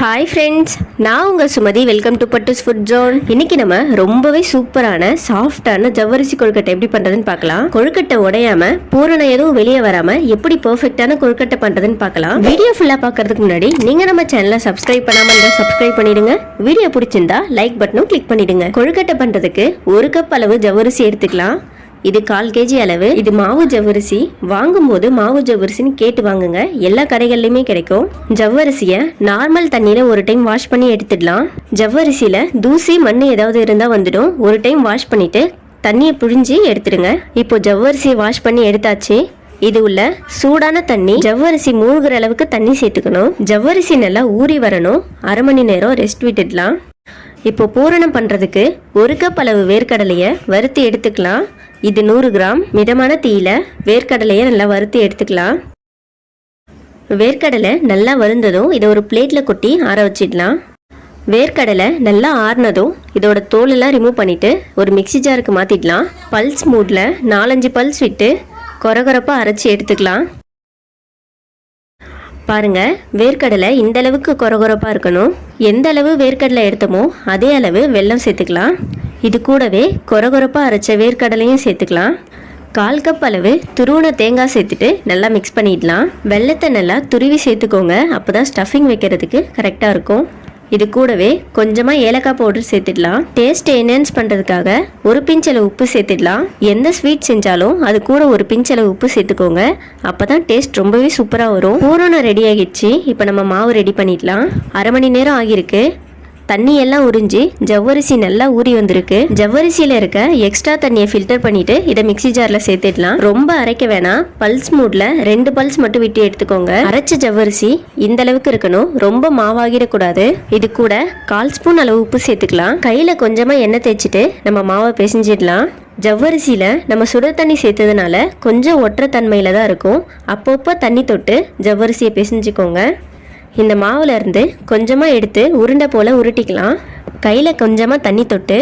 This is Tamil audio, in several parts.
ஹாய் ஃப்ரெண்ட்ஸ் நான் உங்கள் Sumathi. Welcome to Pattus food zone இன்னைக்கு நம்ம ரொம்பவே சூப்பரான சாஃப்டான ஜவ்வரிசி கொழுக்கட்டை எப்படி பண்ணுறதுன்னு பார்க்கலாம். கொழுக்கட்டை உடையாம பூரணம் எதுவும் வெளியே வராமல் எப்படி பர்ஃபெக்டான கொழுக்கட்டை பண்ணுறதுன்னு பார்க்கலாம். வீடியோ ஃபுல்லாக பார்க்கறதுக்கு முன்னாடி நீங்கள் நம்ம சேனலை சப்ஸ்கிரைப் பண்ணாமல் இருந்தால் சப்ஸ்கிரைப் பண்ணிடுங்க. வீடியோ பிடிச்சிருந்தா லைக் பட்டனும் கிளிக் பண்ணிடுங்க. கொழுக்கட்டை பண்ணுறதுக்கு ஒரு கப் அளவு ஜவ்வரிசி எடுத்துக்கலாம். இது கால் கேஜி அளவு. இது மாவு ஜவ்வரிசி. வாங்கும்போது மாவு ஜவ்வரிசின்னு கேட்டு வாங்குங்க. எல்லா கடைகள்லையுமே கிடைக்கும். ஜவ்வரிசியை நார்மல் தண்ணியில ஒரு டைம் வாஷ் பண்ணி எடுத்துடலாம். ஜவ்வரிசியில தூசி மண் ஏதாவது இருந்தா வந்துடும். ஒரு டைம் வாஷ் பண்ணிட்டு தண்ணியை புழிஞ்சு எடுத்துடுங்க. இப்போ ஜவ்வரிசியை வாஷ் பண்ணி எடுத்தாச்சு. இது உள்ள சூடான தண்ணி. ஜவ்வரிசி மூழ்கிற அளவுக்கு தண்ணி சேர்த்துக்கணும். ஜவ்வரிசி நல்லா ஊறி வரணும். அரை மணி நேரம் ரெஸ்ட் விட்டுடலாம். இப்போ பூரணம் பண்ணுறதுக்கு ஒரு கப் அளவு வேர்க்கடலையை வறுத்து எடுத்துக்கலாம். இது நூறு கிராம். மிதமான தீயில வேர்க்கடலையை நல்லா வறுத்து எடுத்துக்கலாம். வேர்க்கடலை நல்லா வருந்ததும் இதை ஒரு பிளேட்டில் கொட்டி ஆற வச்சிடலாம். வேர்க்கடலை நல்லா ஆறுனதும் இதோட தோலெல்லாம் ரிமூவ் பண்ணிவிட்டு ஒரு மிக்ஸி ஜாருக்கு மாற்றிடலாம் பல்ஸ் மூடில் நாலஞ்சு பல்ஸ் விட்டு கொரகொரப்பாக அரைச்சி எடுத்துக்கலாம். பாருங்க வேர்க்கடலை இந்த அளவுக்கு கொரகொரப்பாக இருக்கணும். எந்த அளவு வேர்க்கடலை எடுத்தோமோ அதே அளவு வெல்லம் சேர்த்துக்கலாம். இது கூடவே கொரகொரப்பாக அரைச்ச வேர்க்கடலையும் சேர்த்துக்கலாம். கால் கப் அளவு துருவன தேங்காய் சேர்த்துட்டு நல்லா மிக்ஸ் பண்ணிடலாம். வெள்ளத்தை நல்லா துருவி சேர்த்துக்கோங்க. அப்போ தான் ஸ்டஃபிங் வைக்கிறதுக்கு கரெக்டாக இருக்கும். இது கூடவே கொஞ்சமாக ஏலக்காய் பவுடர் சேர்த்துடலாம். டேஸ்ட் என்ஹான்ஸ் பண்ணுறதுக்காக ஒரு பிஞ்சளவு உப்பு சேர்த்துடலாம். எந்த ஸ்வீட் செஞ்சாலும் அது கூட ஒரு பிஞ்சளவு உப்பு சேர்த்துக்கோங்க. அப்போ தான் டேஸ்ட் ரொம்பவே சூப்பராக வரும். பூரணம் ரெடி ஆகிடுச்சு. இப்போ நம்ம மாவு ரெடி பண்ணிடலாம். அரை மணி நேரம் ஆகியிருக்கு. தண்ணி எல்லாம் உறிஞ்சி ஜவ்வரிசி நல்லா ஊறி வந்திருக்கு. ஜவ்வரிசியில இருக்க எக்ஸ்ட்ரா தண்ணியை ஃபில்டர் பண்ணிட்டு இதை மிக்ஸி ஜார்ல சேர்த்துடலாம். ரொம்ப அரைக்க வேணாம். பல்ஸ் மூட்ல ரெண்டு பல்ஸ் மட்டும் விட்டு எடுத்துக்கோங்க. அரைச்ச ஜவ்வரிசி இந்த அளவுக்கு இருக்கணும். ரொம்ப மாவாகிடக்கூடாது. இது கூட கால் ஸ்பூன் அளவு உப்பு சேர்த்துக்கலாம். கையில கொஞ்சமா எண்ணெய் தேய்ச்சிட்டு நம்ம மாவை பிசைஞ்சிடலாம். ஜவ்வரிசியில் நம்ம சுட தண்ணி சேர்த்ததுனால கொஞ்சம் ஒற்றை தன்மையில் தான் இருக்கும். அப்பப்போ தண்ணி தொட்டு ஜவ்வரிசியை பிசைஞ்சுக்கோங்க. இந்த மாவுலேருந்து கொஞ்சமாக எடுத்து உருண்டை போல் உருட்டிக்கலாம். கையில் கொஞ்சமாக தண்ணி தொட்டு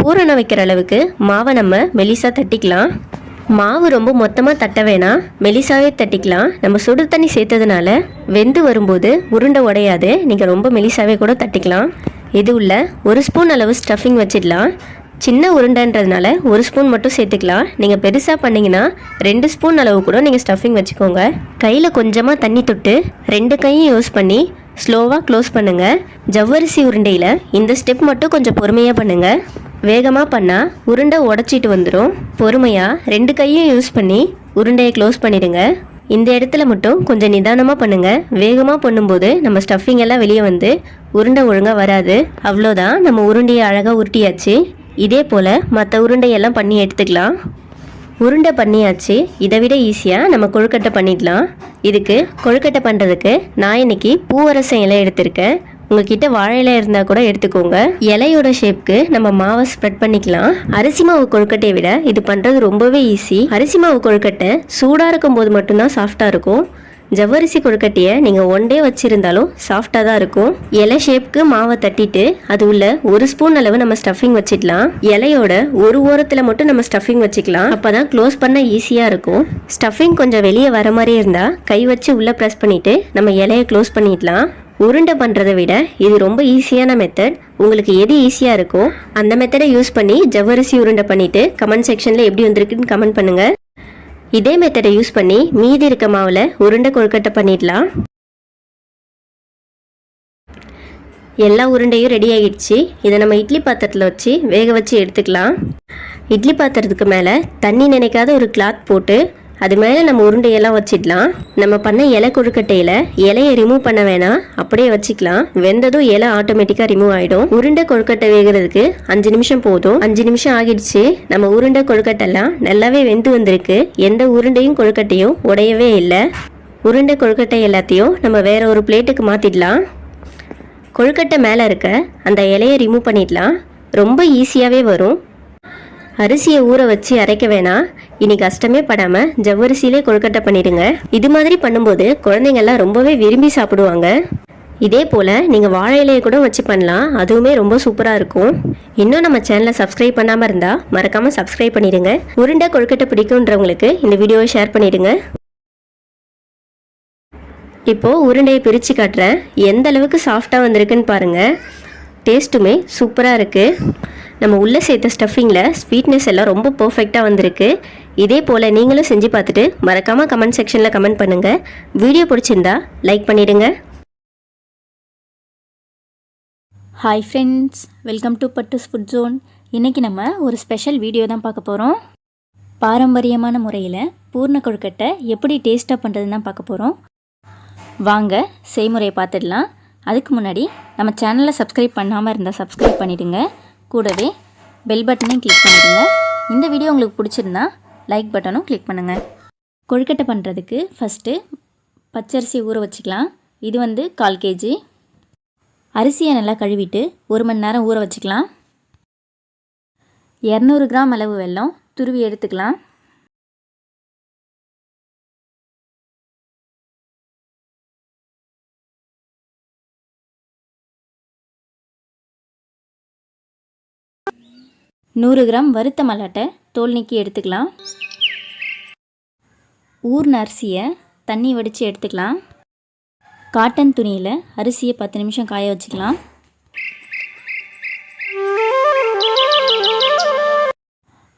பூரணம் வைக்கிற அளவுக்கு மாவை நம்ம மெலிசாக தட்டிக்கலாம். மாவு ரொம்ப மொத்தமாக தட்ட வேணாம். மெலிசாவே தட்டிக்கலாம். நம்ம சுடு தண்ணி சேர்த்ததுனால வெந்து வரும்போது உருண்டை உடையாது. நீங்கள் ரொம்ப மெலிசாவே கூட தட்டிக்கலாம். இது உள்ள ஒரு ஸ்பூன் அளவு ஸ்டஃபிங் வச்சிடலாம். சின்ன உருண்டைன்றதுனால ஒரு ஸ்பூன் மட்டும் சேர்த்துக்கலாம். நீங்கள் பெருசாக பண்ணிங்கன்னா ரெண்டு ஸ்பூன் அளவு கூட நீங்கள் ஸ்டஃபிங் வச்சுக்கோங்க. கையில் கொஞ்சமாக தண்ணி தொட்டு ரெண்டு கையும் யூஸ் பண்ணி ஸ்லோவாக க்ளோஸ் பண்ணுங்கள் ஜவ்வரிசி உருண்டையில் இந்த ஸ்டெப் மட்டும் கொஞ்சம் பொறுமையாக பண்ணுங்கள் வேகமாக பண்ணால் உருண்டை உடச்சிட்டு வந்துடும் பொறுமையாக ரெண்டு கையும் யூஸ் பண்ணி உருண்டையை க்ளோஸ் பண்ணிடுங்க. இந்த இடத்துல மட்டும் கொஞ்சம் நிதானமாக பண்ணுங்கள் வேகமாக பண்ணும்போது நம்ம ஸ்டஃபிங் எல்லாம் வெளியே வந்து உருண்டை ஒழுங்காக வராது. அவ்வளோதான் நம்ம உருண்டையை அழகாக உருட்டியாச்சு. இதே போல் மற்ற உருண்டையெல்லாம் பண்ணி எடுத்துக்கலாம். உருண்டை பண்ணியாச்சு. இதை விட ஈஸியாக நம்ம கொழுக்கட்டை பண்ணிடலாம் இதுக்கு கொழுக்கட்டை பண்ணுறதுக்கு நான் இன்னைக்கு பூவரசம் இலை எடுத்திருக்கேன். உங்ககிட்ட வாழை இலை இருந்தால் கூட எடுத்துக்கோங்க. இலையோட ஷேப்க்கு நம்ம மாவை ஸ்ப்ரெட் பண்ணிக்கலாம். அரிசி மாவு கொழுக்கட்டையை விட இது பண்ணுறது ரொம்பவே ஈஸி அரிசி மாவு கொழுக்கட்டை சூடாக இருக்கும் போது மட்டும்தான் சாஃப்டாக இருக்கும். ஜவ்வரிசி கொழுக்கட்டையை நீங்கள் ஒன் டே வச்சுருந்தாலும் சாஃப்டாக தான் இருக்கும். இலை ஷேப்க்கு மாவை தட்டிட்டு அது உள்ள ஒரு ஸ்பூன் அளவு நம்ம ஸ்டஃபிங் வச்சிடலாம். இலையோட ஒரு ஓரத்தில் மட்டும் நம்ம ஸ்டஃபிங் வச்சுக்கலாம். அப்போ தான் க்ளோஸ் பண்ண ஈஸியாக இருக்கும். ஸ்டஃபிங் கொஞ்சம் வெளியே வர மாதிரி இருந்தால் கை வச்சு உள்ளே ப்ரெஸ் பண்ணிவிட்டு நம்ம இலையை க்ளோஸ் பண்ணிடலாம். உருண்டை பண்ணுறதை விட இது ரொம்ப ஈஸியான மெத்தட் உங்களுக்கு எது ஈஸியாக இருக்கோ அந்த மெத்தடை யூஸ் பண்ணி ஜவ்வரிசி உருண்டை பண்ணிவிட்டு கமெண்ட் செக்ஷனில் எப்படி வந்திருக்குன்னு கமெண்ட் பண்ணுங்கள் இதே மெத்தடை யூஸ் பண்ணி மீதி இருக்க மாவில் உருண்டை கொழுக்கட்டை பண்ணிடலாம். எல்லா உருண்டையும் ரெடி ஆகிடுச்சு இதை நம்ம இட்லி பாத்திரத்தில் வச்சு வேக வச்சு எடுத்துக்கலாம். இட்லி பாத்திரத்துக்கு மேலே தண்ணி நினைக்காத ஒரு கிளாத் போட்டு அது மேலே நம்ம உருண்டையெல்லாம் வச்சிடலாம். நம்ம பண்ண இலை கொழுக்கட்டையில் இலையை ரிமூவ் பண்ண வேணாம். அப்படியே வச்சுக்கலாம். வெந்ததும் இலை ஆட்டோமேட்டிக்காக ரிமூவ் ஆகிடும் உருண்டை கொழுக்கட்டை வேகிறதுக்கு அஞ்சு நிமிஷம் போதும். அஞ்சு நிமிஷம் ஆகிடுச்சு. நம்ம உருண்டை கொழுக்கட்டெல்லாம் நல்லாவே வெந்து வந்திருக்கு. எந்த உருண்டையும் கொழுக்கட்டையும் உடையவே இல்லை. உருண்டை கொழுக்கட்டை எல்லாத்தையும் நம்ம வேற ஒரு பிளேட்டுக்கு மாற்றிடலாம் கொழுக்கட்டை மேலே இருக்க அந்த இலையை ரிமூவ் பண்ணிடலாம். ரொம்ப ஈஸியாகவே வரும். அரிசியை ஊற வச்சு அரைக்க வேணாம் இனி கஷ்டமே படாமல் ஜவ்வரிசியிலே கொழுக்கட்டை பண்ணிடுங்க. இது மாதிரி பண்ணும்போது குழந்தைங்கள்லாம் ரொம்பவே விரும்பி சாப்பிடுவாங்க. இதே போல் நீங்கள் வாழை இலையை கூட வச்சு பண்ணலாம். அதுவுமே ரொம்ப சூப்பராக இருக்கும். இன்னும் நம்ம சேனலை சப்ஸ்கிரைப் பண்ணாமல் இருந்தால் மறக்காமல் சப்ஸ்கிரைப் பண்ணிடுங்க. உருண்டை கொழுக்கட்டை பிடிக்குன்றவங்களுக்கு இந்த வீடியோவை ஷேர் பண்ணிடுங்க. இப்போது உருண்டையை பிரித்து காட்டுறேன். எந்த அளவுக்கு சாஃப்டாக வந்திருக்குன்னு பாருங்கள் டேஸ்ட்டுமே சூப்பராக இருக்குது நம்ம உள்ளே சேர்த்த ஸ்டஃபிங்கில் ஸ்வீட்னஸ் எல்லாம் ரொம்ப பர்ஃபெக்டாக வந்திருக்கு. இதே போல் நீங்களும் செஞ்சு பார்த்துட்டு மறக்காமல் கமெண்ட் செக்ஷனில் கமெண்ட் பண்ணுங்கள் வீடியோ பிடிச்சிருந்தா லைக் பண்ணிடுங்க. Hi friends welcome to Pattus food zone இன்றைக்கி நம்ம ஒரு ஸ்பெஷல் வீடியோ தான் பார்க்க போகிறோம் பாரம்பரியமான முறையில் பூர்ண கொழுக்கட்டை எப்படி டேஸ்ட்டாக பண்ணுறதுன்னு தான் பார்க்க போகிறோம் வாங்க செய்முறையை பார்த்துடலாம். அதுக்கு முன்னாடி நம்ம சேனலை சப்ஸ்கிரைப் பண்ணாமல் இருந்தால் சப்ஸ்கிரைப் பண்ணிவிடுங்க கூடவே பெல் பட்டனையும் கிளிக் பண்ணிடுங்க. இந்த வீடியோ உங்களுக்கு பிடிச்சிருந்தா லைக் பட்டனும் கிளிக் பண்ணுங்கள் கொழுக்கட்டை பண்ணுறதுக்கு ஃபஸ்ட்டு பச்சரிசி ஊற வச்சுக்கலாம். இது வந்து கால் கேஜி அரிசியை நல்லா கழுவிட்டு ஒரு மணி நேரம் ஊற வச்சுக்கலாம். இரநூறு கிராம் அளவு வெல்லம் துருவி எடுத்துக்கலாம். நூறு கிராம் வறுத்த மல்லாட்டை தோல் நீக்கி எடுத்துக்கலாம். ஊர்ன அரிசியை தண்ணி வடித்து எடுத்துக்கலாம். காட்டன் துணியில் அரிசியை பத்து நிமிஷம் காய வச்சுக்கலாம்.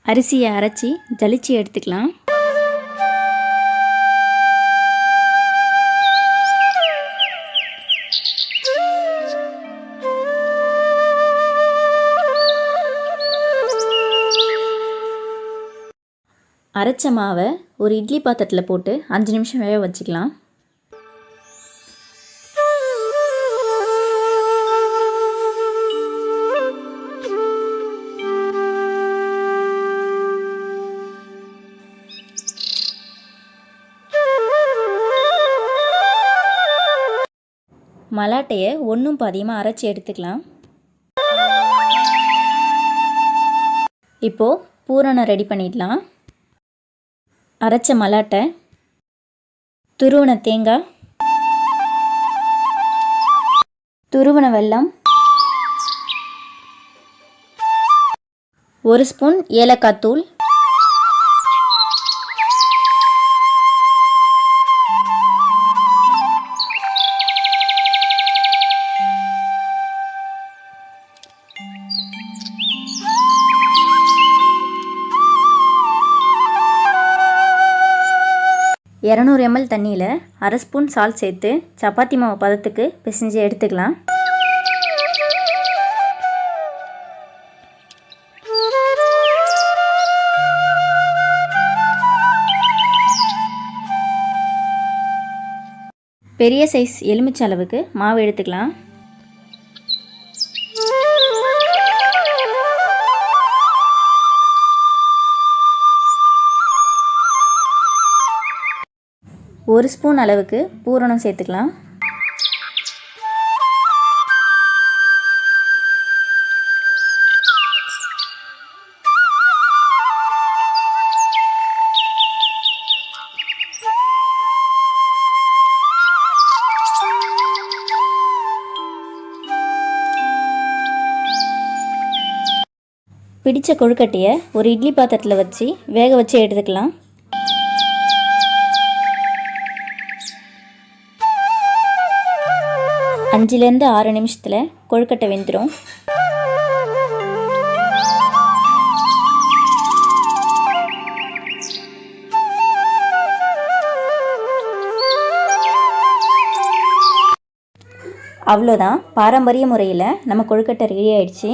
அரிசியை அரைச்சி ஜலிச்சு எடுத்துக்கலாம். அரைச்ச மாவை ஒரு இட்லி பாத்திரத்தில் போட்டு அஞ்சு நிமிஷம் வேக வச்சுக்கலாம். மலாட்டையை ஒன்றும் பாதியமாக அரைச்சி எடுத்துக்கலாம். இப்போது பூரணம் ரெடி பண்ணிடலாம். அரைச்ச மலாட்டை துருவன தேங்காய் துருவன வெல்லம் ஒரு ஸ்பூன் ஏலக்காய் தூள் இரநூறு எம்எல் தண்ணியில் அரை ஸ்பூன் சால்ட் சேர்த்து சப்பாத்தி மாவு பதத்துக்கு பிசைஞ்சு எடுத்துக்கலாம். பெரிய சைஸ் எலுமிச்சை அளவுக்கு மாவு எடுத்துக்கலாம். ஒரு ஸ்பூன் அளவுக்கு பூரணம் சேர்த்துக்கலாம். பிடித்த கொழுக்கட்டையை ஒரு இட்லி பாத்திரத்தில் வச்சு வேக வச்சு எடுத்துக்கலாம். அஞ்சுலேருந்து ஆறு நிமிஷத்தில் கொழுக்கட்டை வெந்துடும் அவ்வளோதான். பாரம்பரிய முறையில் நம்ம கொழுக்கட்டை ரெடி ஆயிடுச்சு.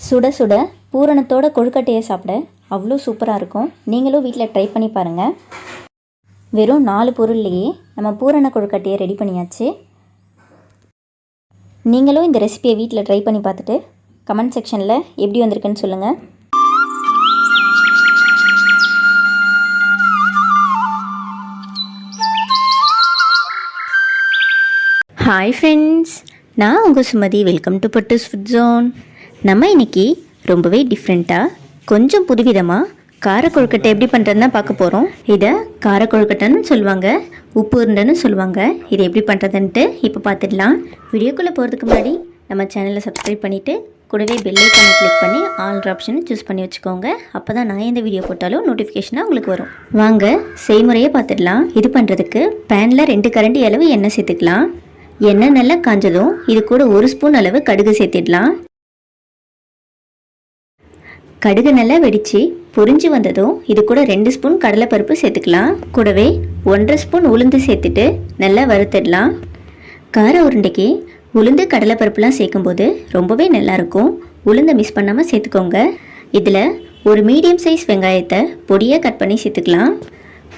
சுட சுட பூரணத்தோட கொழுக்கட்டையை சாப்பிட அவ்வளோ சூப்பராக இருக்கும். நீங்களும் வீட்டில் ட்ரை பண்ணி பாருங்கள் வெறும் நாலு பொருள்லேயே நம்ம பூரண கொழுக்கட்டையை ரெடி பண்ணியாச்சு. நீங்களும் இந்த ரெசிபியை வீட்டில் ட்ரை பண்ணி பார்த்துட்டு கமெண்ட் செக்ஷனில் எப்படி வந்திருக்குன்னு சொல்லுங்கள் ஹாய் ஃப்ரெண்ட்ஸ் நான் உங்கள் Sumathi. Welcome to Pattu food zone நம்ம இன்னைக்கு ரொம்பவே டிஃப்ரெண்ட்டாக கொஞ்சம் புதுவிதமாக கார கொழுக்கட்டை எப்படி பண்ணுறதுன்னு பார்க்க போகிறோம் இதை கார கொழுக்கட்டைன்னு சொல்லுவாங்க உப்பு உருண்டைன்னு சொல்லுவாங்க. இதை எப்படி பண்ணுறதுன்ட்டு இப்போ பார்த்துடலாம். வீடியோக்குள்ளே போகிறதுக்கு முன்னாடி நம்ம சேனலை சப்ஸ்கிரைப் பண்ணிவிட்டு கூடவே பெல்லைக்கானை கிளிக் பண்ணி ஆல் ஆப்ஷனை சூஸ் பண்ணி வச்சுக்கோங்க. அப்போ தான் நான் எந்த வீடியோ போட்டாலும் நோட்டிஃபிகேஷனாக உங்களுக்கு வரும். வாங்க செய்முறையை பார்த்துடலாம். இது பண்ணுறதுக்கு பேனில் ரெண்டு கரண்டி அளவு எண்ணெய் சேர்த்துக்கலாம். எண்ணெய் நல்லா காஞ்சதும் இது கூட ஒரு ஸ்பூன் அளவு கடுகு சேர்த்திடலாம். கடுகு நல்லா வெடித்து பொரிஞ்சு வந்ததும் இது கூட ரெண்டு ஸ்பூன் கடலைப்பருப்பு சேர்த்துக்கலாம். கூடவே ஒன்றரை ஸ்பூன் உளுந்து சேர்த்துட்டு நல்லா வறுத்துடலாம். கார உருண்டைக்கு உளுந்து கடலைப்பருப்புலாம் சேர்க்கும்போது ரொம்பவே நல்லாயிருக்கும். உளுந்தை மிஸ் பண்ணாமல் சேர்த்துக்கோங்க. இதில் ஒரு மீடியம் சைஸ் வெங்காயத்தை பொடியாக கட் பண்ணி சேர்த்துக்கலாம்.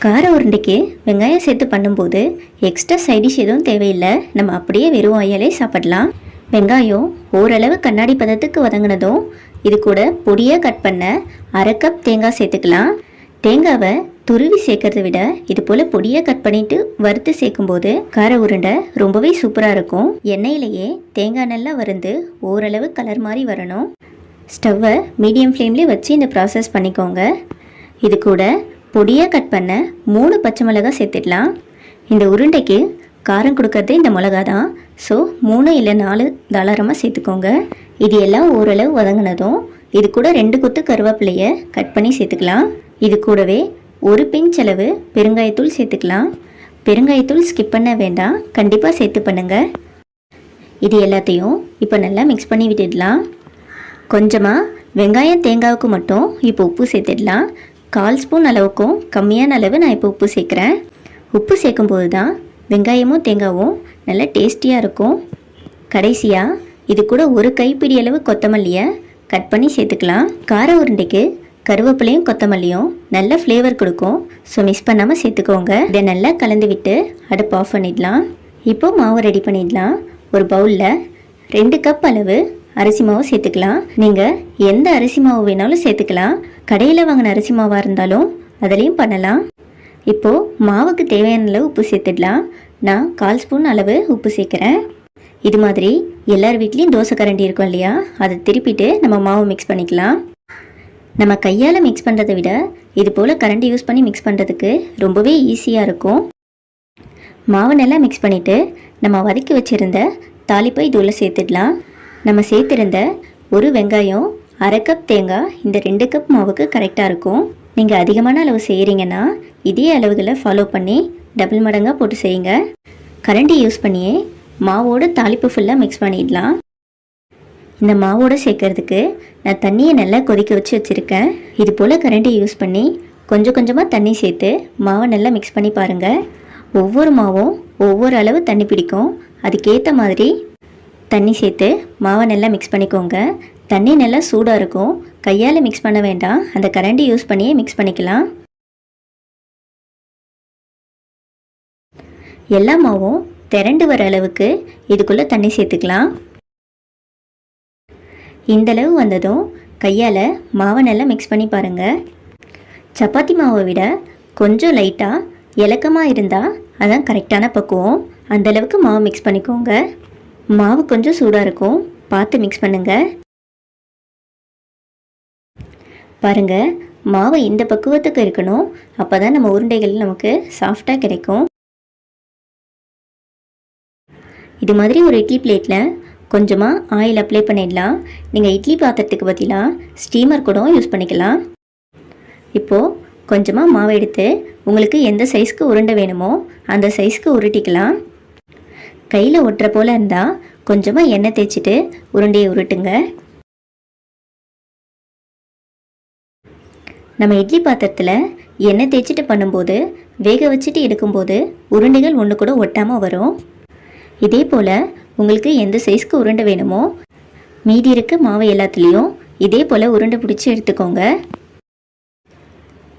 கார உருண்டைக்கு வெங்காயம் சேர்த்து பண்ணும்போது எக்ஸ்ட்ரா சைடிஷ் எதுவும் தேவையில்லை. நம்ம அப்படியே வெறும் ஆயாலே சாப்பிடலாம். வெங்காயம் ஓரளவு கண்ணாடி பதத்துக்கு வதங்கினதும் இது கூட பொடியாக கட் பண்ண அரை கப் தேங்காய் சேர்த்துக்கலாம். தேங்காவை துருவி சேர்க்கறத விட இது போல் பொடியாக கட் பண்ணிட்டு வறுத்து சேர்க்கும்போது கார உருண்டை ரொம்பவே சூப்பராக இருக்கும். எண்ணெயிலேயே தேங்காய் நல்லா வருந்து ஓரளவு கலர் மாதிரி வரணும். ஸ்டவ்வை மீடியம் ஃப்ளேம்லேயே வச்சு இந்த ப்ராசஸ் பண்ணிக்கோங்க. இது கூட பொடியாக கட் பண்ண மூணு பச்சை மிளகாய் சேர்த்துடலாம். இந்த உருண்டைக்கு காரம் கொடுக்கறது இந்த மிளகா தான் ஸோ மூணு இல்லை நாலு தாராளமாக சேர்த்துக்கோங்க. இது எல்லாம் ஓரளவு வதங்கினதும் இது கூட ரெண்டு கொத்து கருவேப்பிலையை கட் பண்ணி சேர்த்துக்கலாம். இது கூடவே ஒரு பிஞ்ச் அளவு பெருங்காயத்தூள் சேர்த்துக்கலாம். பெருங்காயத்தூள் ஸ்கிப் பண்ண வேண்டாம் கண்டிப்பாக சேர்த்து பண்ணுங்கள் இது எல்லாத்தையும் இப்போ நல்லா மிக்ஸ் பண்ணி விட்டுடலாம். கொஞ்சமாக வெங்காயம் தேங்காவுக்கு மட்டும் இப்போ உப்பு சேர்த்துடலாம். கால் ஸ்பூன் அளவுக்கும் கம்மியான அளவு நான் இப்போ உப்பு சேர்க்குறேன். உப்பு சேர்க்கும்போது தான் வெங்காயமும் தேங்காவும் நல்லா டேஸ்டியாக இருக்கும். கடைசியாக இது கூட ஒரு கைப்பிடி அளவு கொத்தமல்லியை கட் பண்ணி சேர்த்துக்கலாம். கார உருண்டைக்கு கருவேப்பிலையும் கொத்தமல்லியும் நல்ல ஃப்ளேவர் கொடுக்கும். ஸோ மிஸ் பண்ணாமல் சேர்த்துக்கோங்க. இதை நல்லா கலந்து விட்டு அடுப்பு ஆஃப் பண்ணிடலாம். இப்போ மாவு ரெடி பண்ணிடலாம். ஒரு பவுலில் ரெண்டு கப் அளவு அரிசி மாவு சேர்த்துக்கலாம். நீங்கள் எந்த அரிசி மாவு வேணாலும் சேர்த்துக்கலாம். கடையில் வாங்கின அரிசி மாவாக இருந்தாலும் அதுலேயும் பண்ணலாம். இப்போது மாவுக்கு தேவையான அளவு உப்பு சேர்த்துடலாம். நான் கால் ஸ்பூன் அளவு உப்பு சேர்க்குறேன். இது மாதிரி எல்லார் வீட்லேயும் தோசை கரண்டி இருக்கும் இல்லையா? அதை திருப்பிட்டு நம்ம மாவு மிக்ஸ் பண்ணிக்கலாம். நம்ம கையால் மிக்ஸ் பண்ணுறதை விட இது போல் கரண்டி யூஸ் பண்ணி மிக்ஸ் பண்ணுறதுக்கு ரொம்பவே ஈஸியாக இருக்கும். மாவு நல்லா மிக்ஸ் பண்ணிவிட்டு நம்ம வதக்கி வச்சுருந்த தாளிப்பை தூள் சேர்த்துடலாம். நம்ம சேர்த்துருந்த ஒரு வெங்காயம் அரை கப் தேங்காய் இந்த ரெண்டு கப் மாவுக்கு கரெக்டாக இருக்கும். நீங்கள் அதிகமான அளவு செய்கிறீங்கன்னா இதே அளவுகளை ஃபாலோ பண்ணி டபுள் மடங்காக போட்டு செய்யுங்க. கரண்டி யூஸ் பண்ணியே மாவோட தாளிப்பு ஃபுல்லாக மிக்ஸ் பண்ணிடலாம். இந்த மாவோட சேர்க்கறதுக்கு நான் தண்ணியை நல்லா கொதிக்க வச்சு வச்சுருக்கேன். இது போல் கரண்டி யூஸ் பண்ணி கொஞ்சம் கொஞ்சமாக தண்ணி சேர்த்து மாவை நல்லா மிக்ஸ் பண்ணி பாருங்கள் ஒவ்வொரு மாவும் ஒவ்வொரு அளவு தண்ணி பிடிக்கும். அதுக்கேற்ற மாதிரி தண்ணி சேர்த்து மாவை நல்லா மிக்ஸ் பண்ணிக்கோங்க. தண்ணி நல்லா சூடாக இருக்கும். கையால் மிக்ஸ் பண்ண வேண்டாம். அந்த கரண்டி யூஸ் பண்ணியே மிக்ஸ் பண்ணிக்கலாம். எல்லா மாவும் திரண்டு வர அளவுக்கு இதுக்குள்ளே தண்ணி சேர்த்துக்கலாம். இந்த அளவு வந்ததும் கையால் மாவை நல்லா மிக்ஸ் பண்ணி பாருங்கள் சப்பாத்தி மாவை விட கொஞ்சம் லைட்டாக இலக்கமாக இருந்தால் அதான் கரெக்டான பக்குவம். அந்தளவுக்கு மாவு மிக்ஸ் பண்ணிக்கோங்க. மாவு கொஞ்சம் சூடாக இருக்கும். பார்த்து மிக்ஸ் பண்ணுங்கள் பாருங்கள் மாவு இந்த பக்குவத்துக்கு இருக்கணும். அப்போ தான் நம்ம உருண்டைகள் நமக்கு சாஃப்டாக கிடைக்கும். இது மாதிரி ஒரு இட்லி பிளேட்டில் கொஞ்சமாக ஆயில் அப்ளை பண்ணிடலாம். நீங்கள் இட்லி பாத்திரத்துக்கு பதிலாக ஸ்டீமர் கூட யூஸ் பண்ணிக்கலாம். இப்போது கொஞ்சமாக மாவு எடுத்து உங்களுக்கு எந்த சைஸ்க்கு உருண்டை வேணுமோ அந்த சைஸ்க்கு உருட்டிக்கலாம். கையில் ஒட்டுற போல் இருந்தால் கொஞ்சமாக எண்ணெய் தேய்ச்சிட்டு உருண்டையை உருட்டுங்க. நம்ம இட்லி பாத்திரத்தில் எண்ணெய் தேய்ச்சிட்டு பண்ணும்போது வேக வச்சுட்டு எடுக்கும்போது உருண்டைகள் ஒன்று கூட ஒட்டாமல் வரும். இதே போல் உங்களுக்கு எந்த சைஸ்க்கு உருண்டை வேணுமோ மீதி இருக்க மாவு எல்லாத்துலேயும் இதே போல் உருண்டை பிடிச்சி எடுத்துக்கோங்க.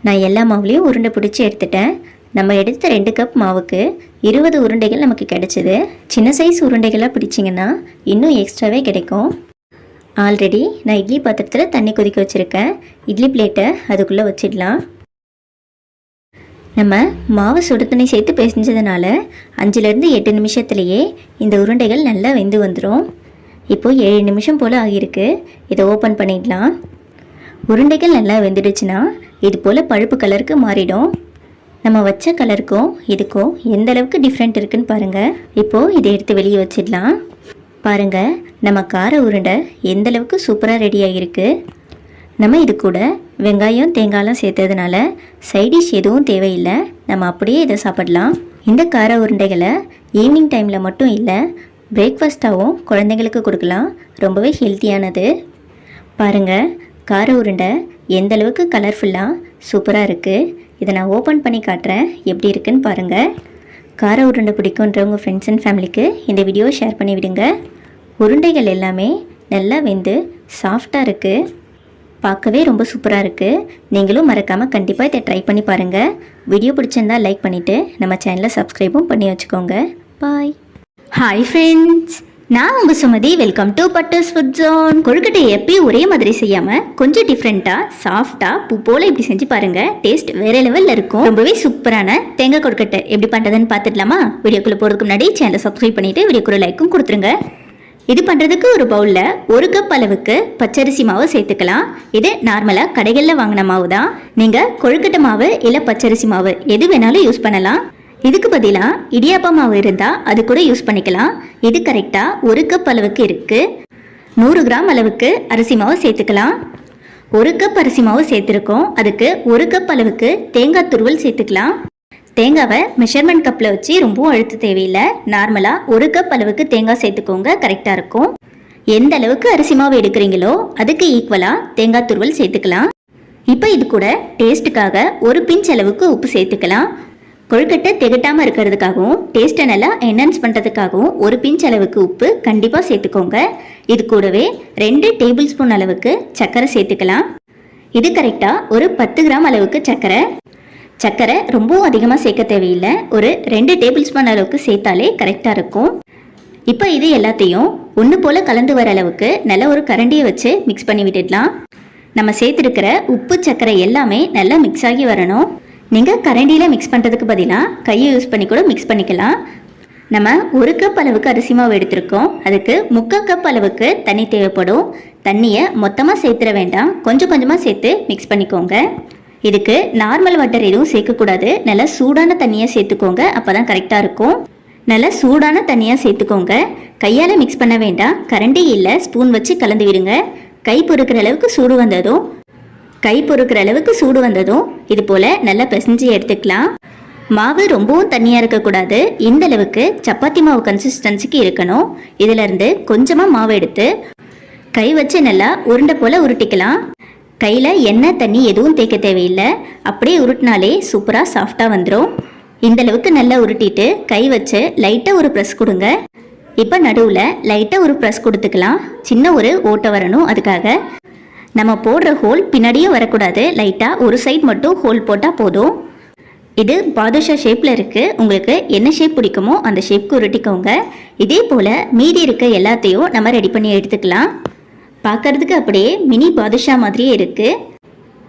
நான் எல்லா மாவுலேயும் உருண்டை பிடிச்சி எடுத்துட்டேன். நம்ம எடுத்த ரெண்டு கப் மாவுக்கு இருபது உருண்டைகள் நமக்கு கிடைச்சிது. சின்ன சைஸ் உருண்டைகளாக பிடிச்சிங்கன்னா இன்னும் எக்ஸ்ட்ராவே கிடைக்கும். ஆல்ரெடி நான் இட்லி பாத்திரத்தில் தண்ணி கொதிக்க வச்சுருக்கேன். இட்லி பிளேட்டை அதுக்குள்ளே வச்சிடலாம். நம்ம மாவு சுடு தண்ணி சேர்த்து பிசைஞ்சதுனால அஞ்சுலேருந்து எட்டு நிமிஷத்துலேயே இந்த உருண்டைகள் நல்லா வெந்து வந்துடும் இப்போது ஏழு நிமிஷம் போல் ஆகியிருக்கு. இதை ஓப்பன் பண்ணிடலாம். உருண்டைகள் நல்லா வெந்துடுச்சுன்னா இது போல் பழுப்பு கலருக்கு மாறிடும். நம்ம வச்ச கலருக்கும் இதுக்கும் எந்த அளவுக்கு டிஃப்ரெண்ட் இருக்குன்னு பாருங்கள் இப்போது இதை எடுத்து வெளியே வச்சிடலாம். பாருங்கள் நம்ம கார உருண்டை எந்தளவுக்கு சூப்பராக ரெடி ஆகியிருக்கு. நம்ம இது கூட வெங்காயம் தேங்காயெலாம் சேர்த்ததுனால சைடிஷ் எதுவும் தேவையில்லை. நம்ம அப்படியே இதை சாப்பிடலாம். இந்த கார உருண்டைகளை ஈவினிங் டைமில் மட்டும் இல்லை பிரேக்ஃபாஸ்ட்டாகவும் குழந்தைங்களுக்கு கொடுக்கலாம். ரொம்பவே ஹெல்த்தியானது பாருங்கள் கார உருண்டை எந்த அளவுக்கு கலர்ஃபுல்லாக சூப்பராக இருக்குது இதை நான் ஓப்பன் பண்ணி காட்டுறேன். எப்படி இருக்குன்னு பாருங்கள் கார உருண்டை பிடிக்குன்றவங்க ஃப்ரெண்ட்ஸ் அண்ட் ஃபேமிலிக்கு இந்த வீடியோ ஷேர் பண்ணி விடுங்க உருண்டைகள் எல்லாமே நல்லா வெந்து சாஃப்டாக இருக்குது பார்க்கவே ரொம்ப சூப்பராக இருக்குது நீங்களும் மறக்காமல் கண்டிப்பாக இதை ட்ரை பண்ணி பாருங்கள் வீடியோ பிடிச்சிருந்தா லைக் பண்ணிவிட்டு நம்ம சேனலை சப்ஸ்கிரைபும் பண்ணி வச்சுக்கோங்க. பாய் ஹாய் ஃப்ரெண்ட்ஸ் நான் உங்கள் Sumathi. Welcome to Pattus food zone கொழுக்கட்டை எப்பயும் ஒரே மாதிரி செய்யாமல் கொஞ்சம் டிஃப்ரெண்ட்டாக சாஃப்டாக பூ போல் இப்படி செஞ்சு பாருங்கள் டேஸ்ட் வேறு லெவலில் இருக்கும். ரொம்பவே சூப்பரான தேங்காய் கொழுக்கட்டை. எப்படி பண்ணுறதுன்னு பார்த்துடலாமா? வீடியோக்குள்ளே போகிறதுக்கு முன்னாடி சேனலை சப்ஸ்கிரைப் பண்ணிவிட்டு வீடியோக்குள்ளே லைக்கும் கொடுத்துருங்க. இது பண்ணுறதுக்கு ஒரு பவுலில் ஒரு கப் அளவுக்கு பச்சரிசி மாவு சேர்த்துக்கலாம். இது நார்மலாக கடைகளில் வாங்கின மாவு தான் நீங்கள் கொழுக்கட்டை மாவு இல்லை பச்சரிசி மாவு எது வேணாலும் யூஸ் பண்ணலாம். இதுக்கு பதிலாக இடியாப்பா மாவு இருந்தால் அது கூட யூஸ் பண்ணிக்கலாம். இது கரெக்டாக ஒரு கப் அளவுக்கு இருக்குது நூறு கிராம் அளவுக்கு அரிசி மாவு சேர்த்துக்கலாம். ஒரு கப் அரிசி மாவு சேர்த்துருக்கோம். அதுக்கு ஒரு கப் அளவுக்கு தேங்காய் துருவல் சேர்த்துக்கலாம். தேங்காவை மெஷர்மெண்ட் கப்பில் வச்சு ரொம்பவும் அழுத்த தேவையில்லை. நார்மலாக ஒரு கப் அளவுக்கு தேங்காய் சேர்த்துக்கோங்க. கரெக்டாக இருக்கும். எந்த அளவுக்கு அரிசி மாவு எடுக்கிறீங்களோ அதுக்கு ஈக்குவலாக தேங்காய் துருவல் சேர்த்துக்கலாம். இப்போ இது கூட டேஸ்ட்டுக்காக ஒரு பிஞ்ச் அளவுக்கு உப்பு சேர்த்துக்கலாம். கொழுக்கட்டை திகட்டாமல் இருக்கிறதுக்காகவும் டேஸ்ட்டை நல்லா என்ஹான்ஸ் பண்ணுறதுக்காகவும் ஒரு பிஞ்ச் அளவுக்கு உப்பு கண்டிப்பாக சேர்த்துக்கோங்க. இது கூடவே ரெண்டு டேபிள் ஸ்பூன் அளவுக்கு சர்க்கரை சேர்த்துக்கலாம். இது கரெக்டாக ஒரு பத்து கிராம் அளவுக்கு சர்க்கரை சர்க்கரை ரொம்பவும் அதிகமாக சேர்க்க தேவையில்லை. ஒரு ரெண்டு டேபிள் ஸ்பூன் அளவுக்கு சேர்த்தாலே கரெக்டாக இருக்கும். இப்போ இது எல்லாத்தையும் ஒன்று போல் கலந்து வர அளவுக்கு நல்ல ஒரு கரண்டியை வச்சு மிக்ஸ் பண்ணி விட்டுடலாம். நம்ம சேர்த்துருக்கிற உப்பு சர்க்கரை எல்லாமே நல்லா மிக்ஸ் ஆகி வரணும். நீங்கள் கரண்டியில் மிக்ஸ் பண்ணுறதுக்கு பதிலாக கையை யூஸ் பண்ணி கூட மிக்ஸ் பண்ணிக்கலாம். நம்ம ஒரு கப் அளவுக்கு அரிசி மாவு எடுத்திருக்கோம். அதுக்கு முக்கால் கப் அளவுக்கு தண்ணி தேவைப்படும். தண்ணியை மொத்தமாக சேர்த்துட வேண்டாம். கொஞ்சம் கொஞ்சமாக சேர்த்து மிக்ஸ் பண்ணிக்கோங்க. இதுக்கு நார்மல் வாட்டர் எதுவும் சேர்க்கக்கூடாது. நல்லா சூடான தண்ணியாக சேர்த்துக்கோங்க. அப்போ தான் கரெக்டாக இருக்கும். நல்லா சூடான தண்ணியாக சேர்த்துக்கோங்க. கையால் மிக்ஸ் பண்ண வேண்டாம். கரண்டி இல்லை. ஸ்பூன் வச்சு கலந்து விடுங்க. கை பொறுக்கிற அளவுக்கு சூடு வந்ததும் கை பொறுக்கிற அளவுக்கு சூடு வந்ததும் இது போல் நல்லா பிசைஞ்சு எடுத்துக்கலாம். மாவு ரொம்பவும் தண்ணியாக இருக்கக்கூடாது. இந்த அளவுக்கு சப்பாத்தி மாவு கன்சிஸ்டன்சிக்கு இருக்கணும். இதிலிருந்து கொஞ்சமாக மாவு எடுத்து கை வச்சு நல்லா உருண்டை போல் உருட்டிக்கலாம். கையில் எண்ணெய் தண்ணி எதுவும் தேய்க்க தேவையில்லை. அப்படியே உருட்டினாலே சூப்பராக சாஃப்டாக வந்துடும் இந்த அளவுக்கு நல்லா உருட்டிட்டு கை வச்சு லைட்டாக ஒரு ப்ரெஸ் கொடுங்க. இப்போ நடுவில் லைட்டாக ஒரு ப்ரெஸ் கொடுத்துக்கலாம். சின்ன ஒரு ஓட்டை வரணும் அதுக்காக. நம்ம போடுற ஹோல் பின்னாடியும் வரக்கூடாது. லைட்டாக ஒரு சைட் மட்டும் ஹோல் போட்டால் போதும். இது பாதுஷா ஷேப்பில் இருக்குது உங்களுக்கு என்ன ஷேப் பிடிக்குமோ அந்த ஷேப்க்கு உருட்டிக்கோங்க. இதே போல் மீதி இருக்க எல்லாத்தையும் நம்ம ரெடி பண்ணி எடுத்துக்கலாம். பார்க்கறதுக்கு அப்படியே மினி பாதுஷா மாதிரியே இருக்குது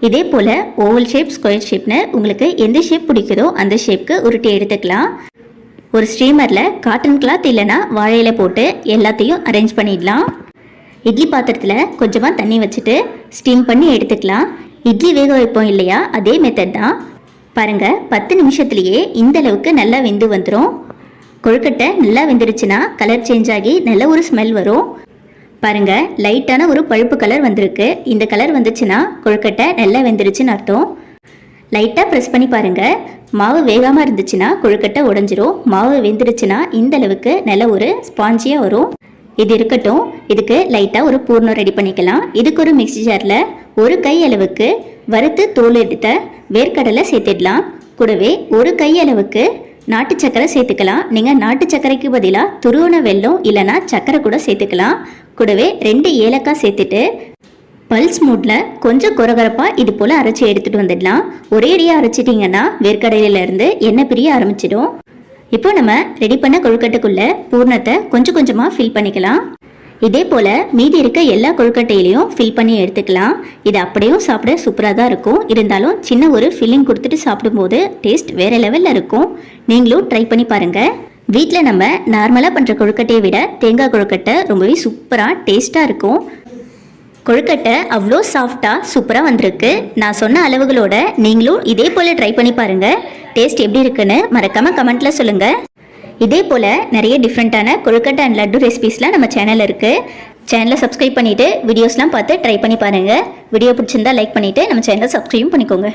இதே போல் ஓவல் ஷேப் ஸ்கொயர் ஷேப்னு உங்களுக்கு எந்த ஷேப் பிடிக்குதோ அந்த ஷேப்க்கு உருட்டி எடுத்துக்கலாம். ஒரு ஸ்ட்ரீமரில் காட்டன் கிளாத் இல்லைன்னா வாழையில் போட்டு எல்லாத்தையும் அரேஞ்ச் பண்ணிடலாம். இட்லி பாத்திரத்தில் கொஞ்சமாக தண்ணி வச்சுட்டு ஸ்டீம் பண்ணி எடுத்துக்கலாம். இட்லி வேக வைப்போம் இல்லையா அதே மெத்தட் தான். பாருங்கள் பத்து நிமிஷத்துலேயே இந்த அளவுக்கு நல்லா வெந்து வந்துடும் கொழுக்கட்டை நல்லா வெந்துடுச்சுன்னா கலர் சேஞ்ச் ஆகி நல்ல ஒரு ஸ்மெல் வரும். பாருங்க லைட்டான ஒரு பழுப்பு கலர் வந்திருக்கு. இந்த கலர் வந்துச்சுன்னா கொழுக்கட்டை நல்லா வெந்துருச்சுன்னு அர்த்தம். லைட்டாக ப்ரெஸ் பண்ணி பாருங்க. மாவு வேகாமல் இருந்துச்சுன்னா கொழுக்கட்டை உடஞ்சிரும். மாவு வெந்துருச்சுன்னா இந்த அளவுக்கு நல்ல ஒரு ஸ்பாஞ்சியாக வரும். இது இருக்கட்டும். இதுக்கு லைட்டாக ஒரு பூர்ணம் ரெடி பண்ணிக்கலாம். இதுக்கு ஒரு மிக்ஸி ஜாரில் ஒரு கை அளவுக்கு வறுத்து தோல் எடுத்த வேர்க்கடலை சேர்த்துடலாம். கூடவே ஒரு கை அளவுக்கு நாட்டு சக்கரை சேர்த்துக்கலாம். நீங்கள் நாட்டு சர்க்கரைக்கு பதிலாக துருவன வெல்லம் இல்லைன்னா சக்கரை கூட சேர்த்துக்கலாம். கூடவே ரெண்டு ஏலக்காய் சேர்த்துட்டு பல்ஸ் மூட்டில் கொஞ்சம் குறகுறப்பாக இது போல் அரைச்சி எடுத்துகிட்டு வந்துடலாம். ஒரேடியாக அரைச்சிட்டிங்கன்னா வேர்க்கடையிலேருந்து எண்ணெய் பிரிய ஆரம்பிச்சிடும். இப்போ நம்ம ரெடி பண்ண கொழுக்கட்டைக்குள்ளே பூர்ணத்தை கொஞ்சம் கொஞ்சமாக ஃபில் பண்ணிக்கலாம். இதே போல் மீதி இருக்க எல்லா கொழுக்கட்டையிலையும் ஃபில் பண்ணி எடுத்துக்கலாம். இது அப்படியும் சாப்பிட சூப்பராக தான் இருக்கும். இருந்தாலும் சின்ன ஒரு ஃபில்லிங் கொடுத்துட்டு சாப்பிடும்போது டேஸ்ட் வேறு லெவலில் இருக்கும். நீங்களும் ட்ரை பண்ணி பாருங்கள் வீட்டில் நம்ம நார்மலாக பண்ணுற கொழுக்கட்டையை விட தேங்காய் கொழுக்கட்டை ரொம்பவே சூப்பராக டேஸ்ட்டாக இருக்கும். கொழுக்கட்டை அவ்வளோ சாஃப்டாக சூப்பராக வந்திருக்கு. நான் சொன்ன அளவுகளோட நீங்களும் இதே போல் ட்ரை பண்ணி பாருங்கள் டேஸ்ட் எப்படி இருக்குன்னு மறக்காமல் கமெண்ட்டில் சொல்லுங்கள் இதே போல் நிறைய டிஃப்ரெண்ட்டான கொழுக்கட்டை அண்ட் லட்டு ரெசிபீஸ்லாம் நம்ம சேனலில் இருக்குது சேனலை சப்ஸ்கிரைப் பண்ணிவிட்டு வீடியோஸ்லாம் பார்த்து ட்ரை பண்ணி பாருங்கள் வீடியோ பிடிச்சிருந்தா லைக் பண்ணிவிட்டு நம்ம சேனலை சப்ஸ்கிரைப் பண்ணிக்கோங்க.